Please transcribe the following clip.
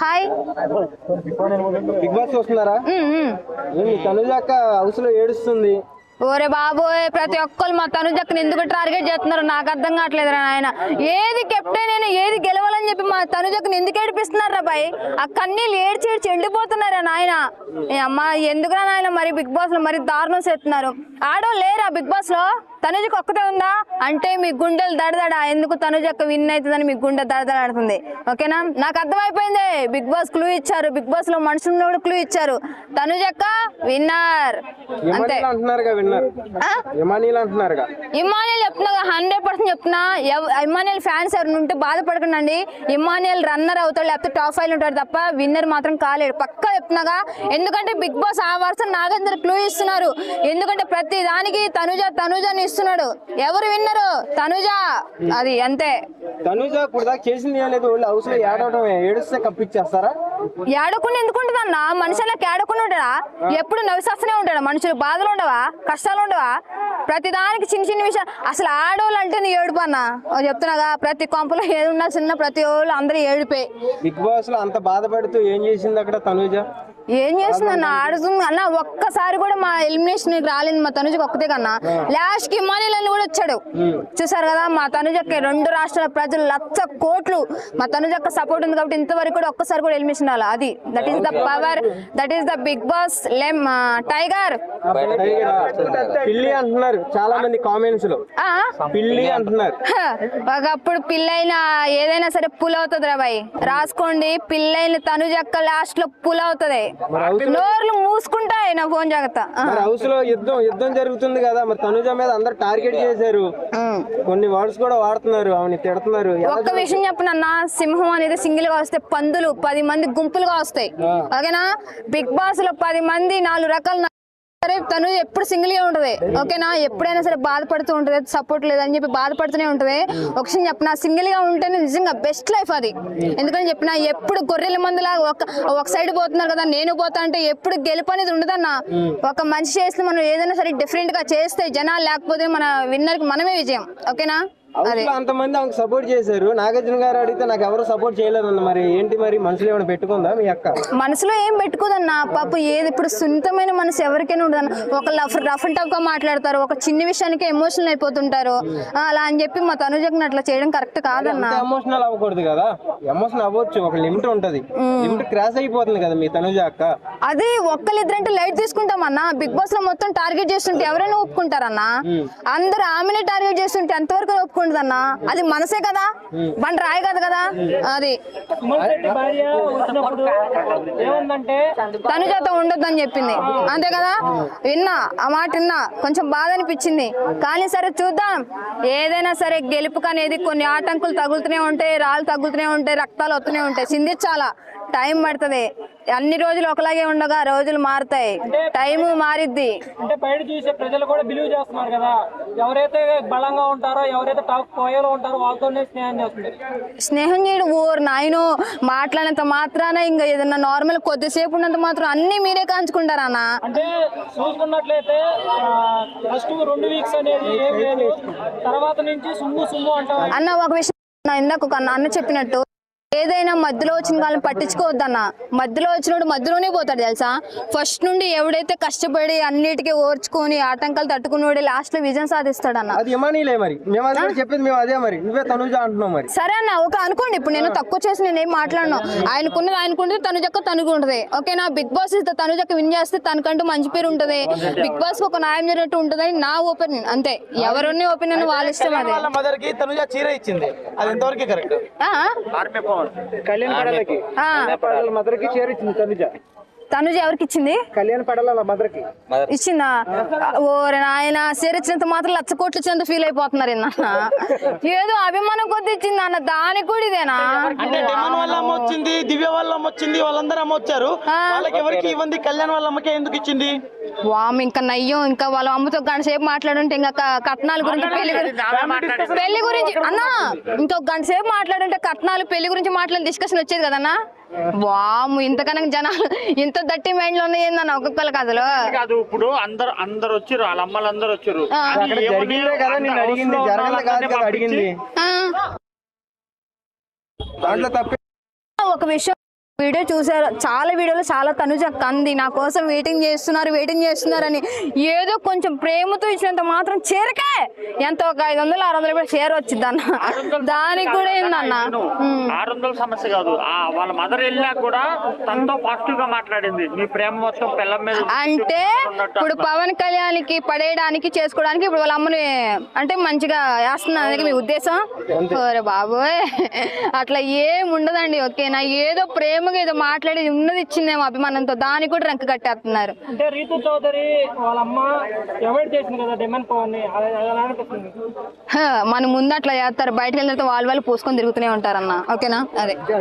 Hi. Big boss చూస్తున్నారా? ఉమ్, ఉమ్. ఏంది తనుజ అక్క హౌస్లో ఏడుస్తుంది. ఓరే బాబోయ్ ప్రతి ఒక్కరు మా తనుజక్కని ఎందుకు టార్గెట్ చేస్తున్నారు? నాకు అర్థం కావట్లేదు ఆయన ఏది కెప్టెన్ అయినా ఏది గెలవాలని చెప్పి మా తనుజక్కని ఎందుకు ఏడిపిస్తున్నారా బాయ్. ఆ కన్నీళ్ళు ఏడ్చి ఏడ్చి ఎండిపోతున్నారా నాయన? అమ్మా ఎందుకురా నాయన మరి బిగ్ బాస్లో మరి దారుణం చేస్తున్నారు? ఆడవాళ్ళు లేరా బిగ్ బాస్లో? తనుజకి ఒక్కటే ఉందా? అంటే మీ గుండెలు దడదడ. ఎందుకు తనుజక్క విన్ అవుతుందని మీ గుండె దడదడాడుతుంది ఓకేనా? నాకు అర్థమైపోయింది. బిగ్ బాస్ క్లూ ఇచ్చారు. బిగ్ బాస్లో మనుషులను కూడా క్లూ ఇచ్చారు. తనుజక్క విన్నర్. అంతే. యమానీలు అంటున్నారుగా విన్నారు. అంటున్నారుగా. ఇమానియల్ చెప్తున్నా హండ్రెడ్ పర్సెంట్ చెప్తున్నా. ఇమానియల్ ఫ్యాన్స్ ఎవరు ఉంటే బాధపడకండి. ఇమానియల్ రన్నర్ అవుతాడు. లేకపోతే టాప్ ఫైవ్ ఉంటాడు తప్ప విన్నర్ మాత్రం కాలేడు. పక్కా చెప్తున్నాగా. ఎందుకంటే బిగ్ బాస్ ఆ వర్షం నాగేంద్ర క్లూ ఇస్తున్నారు. ఎందుకంటే ప్రతి దానికి తనుజ తనుజ అని ఇస్తున్నాడు. ఎవరు విన్నరు తనుజ. అది అంతే. తనుజ చేసింది ఏం లేదు వాళ్ళు హౌస్లో ఏడవడం ఏడుస్తే కప్పిచ్చేస్తారా ఏడకుండా ఎందుకు ఉంటుందన్న మనుషులకు ఏడకుండా ఉంటాడా ఎప్పుడు నవిసేస్తూనే ఉంటాడు. మనుషులు బాధలు ఉండవా? కష్టాలు ఉండవా? ప్రతి దానికి చిన్న చిన్న విషయాలు అసలు ఆడవాళ్ళు అంటే నీ ఏడుపు అన్న. చెప్తున్నాగా ప్రతి కొంపలో ఏది ఉన్నా చిన్న ప్రతి వాళ్ళు అందరూ ఏడిపోయి బిగ్ బాస్లో అంత బాధపడుతూ ఏం చేసింది అక్కడ తనుజ? ఏం చేస్తుంది అన్న? ఆడుతుంది అన్న ఒక్కసారి కూడా మా ఎలిమినేషన్ రాలేదు మా తనుజకి ఒక్కతే కన్నా. లాస్ట్కి ఇమానియల్ కూడా వచ్చాడు. చూసారు కదా మా తనుజకి రెండు రాష్ట్రాల ప్రజలు లక్ష కోట్లు. మా తనుజక్క సపోర్ట్ ఉంది కాబట్టి ఇంతవరకు కూడా ఒక్కసారి కూడా ఎలిమినేషన్ రాలి. అది. That is the power that is the big boss లెమ్ tiger అంటున్నారు. చాలా మంది కామెంట్స్లో పిల్లి అంటున్నారు. ఒకప్పుడు పిల్లైన ఏదైనా సరే పుల్ అవుతుంది రా బాయ్. రాసుకోండి పిల్లైన తనుజక్క లాస్ట్లో పుల్ అవుతుంది. నోర్లు మూసుకుంటాయి నా ఫోన్ జాగ్రత్త. హౌస్లో యుద్ధం యుద్ధం జరుగుతుంది కదా మరి తనుజ మీద అందరు టార్గెట్ చేశారు. కొన్ని వర్డ్స్ కూడా వాడుతున్నారు ఆమెని తిడుతున్నారు. ఒక్క విషయం చెప్పనన్నా సింహం అనేది సింగిల్గా వస్తే పందులు పది మంది గుంపులుగా వస్తాయి. ఓకేనా? బిగ్ బాస్లో పది మంది నాలుగు రకాల సరే తను ఎప్పుడు సింగిల్గా ఉంటది. ఓకేనా? ఎప్పుడైనా సరే బాధపడుతూ ఉంటది. సపోర్ట్ లేదని చెప్పి బాధపడుతూనే ఉంటది. ఒక విషయం చెప్పిన? సింగిల్గా ఉంటేనే నిజంగా బెస్ట్ లైఫ్ అది. ఎందుకని చెప్పిన ఎప్పుడు గొర్రెల మందులా ఒక ఒక సైడ్ పోతున్నారు కదా నేను పోతా అంటే ఎప్పుడు గెలుపు అనేది ఉండదన్న. ఒక మనిషి చేస్తే మనం ఏదైనా సరే డిఫరెంట్గా చేస్తే జనాలు లేకపోతే మన విన్నర్కి మనమే విజయం. ఓకేనా? అంతమంది ఆమెకు సపోర్ట్ చేశారు. నాగార్జున గారు అడిగితే నాకు ఎవరు సపోర్ట్ చేయలేదన్న మరి ఏంటి మరి? మనసులో ఏమైనా పెట్టుకుందా మీ అక్క? మనసులో ఏం పెట్టుకోదన్న. పాప ఏది ఇప్పుడు సున్నితమైన మనసు ఎవరికైనా ఉండదన్న. ఒక లఫ్ రఫ్ అండ్ టఫ్గా మాట్లాడతారు. ఒక చిన్న విషయానికి ఎమోషనల్ అయిపోతుంటారు. అలా అని చెప్పి మా తనుజకి అట్లా చేయడం కరెక్ట్ కాదన్న. ఎమోషనల్ అవ్వకూడదు కదా. ఎమోషన్ అవ్వచ్చు. ఒక లిమిట్ ఉంటది. లిమిట్ క్రాస్ అయిపోతుంది కదా మీ తనుజ అక్క. అది ఒక్కరిద్దరంటే లైట్ తీసుకుంటామన్నా. బిగ్ బాస్లో మొత్తం టార్గెట్ చేస్తుంటే ఎవరైనా ఒప్పుకుంటారన్నా. అందరు ఆమెనే టార్గెట్ చేస్తుంటే ఎంతవరకు ఒప్పుకుంటుందన్నా అది మనసే కదా? బండి రాయి కాదు కదా? అది. తను చేత ఉండొద్దని చెప్పింది. అంతే కదా? విన్నా ఆ మాట విన్నా. కొంచెం బాధ అనిపించింది. కానీ సరే చూద్దాం. ఏదైనా సరే గెలుపుకు అనేది కొన్ని ఆటంకులు తగులుతూనే ఉంటాయి రాళ్ళు తగులుతూనే ఉంటాయి రక్తాలు వస్తూనే ఉంటాయి. చిందించాలా టైం పడుతుంది. అన్ని రోజులు ఒకలాగే ఉండగా రోజులు మారుతాయి. టైం మారిద్ది. అంటే బయట చూసే ప్రజలు కూడా బిలీవ్ చేస్తున్నారు కదా. ఎవరైతే బలంగా ఉంటారో ఎవరైతే టాప్ పోయేలో ఉంటారో వాళ్ళతోనే స్నేహం చేస్తుంది. స్నేహం చేయడం ఓర్ నాయనో మాట్లాడినంత మాత్రాన ఇంకా ఏదన్నా నార్మల్ కొద్దిసేపు ఉన్నంత మాత్రం అన్ని మీరే కాంచుకుంటారన్నా అంటే చూసుకున్నట్లయితే ఫస్ట్ రెండు వీక్స్ అనేది ఏం లేదు. తర్వాత నుంచి సుమ్ము సుమ్ము అంటారు. అన్న ఒక విషయం ఇందాక అన్న చెప్పినట్టు ఏదైనా మధ్యలో వచ్చిన వాళ్ళని పట్టించుకోవద్దన్న. మధ్యలో వచ్చినోడు మధ్యలోనే పోతాడు తెలుసా? ఫస్ట్ నుండి ఎవడైతే కష్టపడి అన్నిటికీ ఓర్చుకొని ఆటంకాలు తట్టుకున్నోడే లాస్ట్లో విజయం సాధిస్తాడన్న. అది ఇమానీలే మరి. మేము అది కూడా చెప్పింది మేము అదే మరి. నువ్వే తనుజ అంటున్నావు మరి. సరే అన్న ఒక అనుకోండి ఇప్పుడు నేను తక్కువ చేసి నేను ఏం మాట్లాడను. ఆయనకున్నది ఆయనకుంటుంది తను జక్క తనుగు ఉంటది. ఓకేనా? బిగ్ బాస్ ఇస్తే తను జక్క విన్ చేస్తే తనకంటూ మంచి పేరు ఉంటది. బిగ్ బాస్ ఒక న్యాయం జరిగినట్టు ఉంటదని నా ఒపీనియన్ అంతే. ఎవరున్న ఒపీనియన్ వాళ్ళ ఇష్టం అది. వాళ్ళ మదర్కి తనుజ చీర ఇచ్చింది. అది ఎంతవరకు కరెక్ట్ ఆ? కళ్యాణ్ పడాలకి. ఆ. పడాల మదర్కి చేరిచ్చింది తనుజ. తనుజ ఎవరికి ఇచ్చింది? కళ్యాణ్ పడాల మదర్కి ఇచ్చిందా? ఓరే నాయన సేరిచ్చినంత మాత్రం లక్ష కోట్లు ఇచ్చినంత ఫీల్ అయిపోతున్నారు ఏదో అభిమానం కొద్ది ఇచ్చింది అన్న దానికి కూడా ఇదేనా? వచ్చింది దివ్య వాళ్ళ అమ్మ వచ్చింది వాళ్ళందరూ అమ్మ వచ్చారు. వాళ్ళకి ఎవరికి ఇవ్వండి కళ్యాణ్ వాళ్ళ అమ్మకే ఎందుకు ఇచ్చింది? వామ్ ఇంకా నయ్యం ఇంకా వాళ్ళ అమ్మతో గంట సేపు మాట్లాడుంటే ఇంకా కట్నాల గురించి పెళ్ళి గురించి పెళ్ళి గురించి అన్నా ఇంకొక గంట సేపు మాట్లాడుంటే కట్నాలు పెళ్ళి గురించి మాట్లాడి డిస్కషన్ వచ్చేది కదన్నా వాము ఇంతకన్నా జనాలు ఇంత దట్టి మైండ్లో ఉన్నాయి ఏందన్న ఒక్కొక్కరు కథలు? కాదు ఇప్పుడు అందరు అందరు వచ్చారు వాళ్ళ అమ్మలు అందరు వచ్చారు. ఆ. అక్కడ జరిగిందే కదా నేను అడిగింది. జరగదు కాదు కదా అడిగింది. ఆ, దాంట్లో తప్పే ఒక విషయం వీడియో చూసారు. చాలా వీడియోలు చాలా తనుజ కంది. నా కోసం వెయిటింగ్ చేస్తున్నారు వెయిటింగ్ చేస్తున్నారని ఏదో కొంచెం ప్రేమతో ఇచ్చినంత మాత్రం చీరకే. ఎంత ఒక ఐదు వందలు ఆరు వందలు కూడా చీర వచ్చింది అన్న. దానికి కూడా ఏందన్న. ఆరు వందల సమస్య కాదు. ఆ వాళ్ళ మదర్ వెళ్ళినా కూడా తనతో పాజిటివ్గా మాట్లాడింది. మీ ప్రేమ మొత్తం పిల్లల మీద అంటే ఇప్పుడు పవన్ కళ్యాణ్కి పడేయడానికి చేసుకోవడానికి ఇప్పుడు వాళ్ళ అమ్మని అంటే మంచిగా వేస్తున్నారు. అనేది మీ ఉద్దేశం? బాబోయ్. అట్లా ఏం ఉండదండి. ఓకేనా? ఏదో ప్రేమగా ఏదో మాట్లాడి ఉన్నది ఇచ్చిందేమో అభిమానంతో. దానికి కూడా రంక కట్టేస్తున్నారు. అంటే రీతు చౌదరి వాళ్ళ అమ్మ అవాయిడ్ చేసింది కదా డిమాండ్ మన ముందు అట్లా చేస్తారు. బయటకు వెళ్ళిన వాళ్ళు వాళ్ళు పూసుకొని తిరుగుతూనే ఉంటారన్న. ఓకేనా? అదే.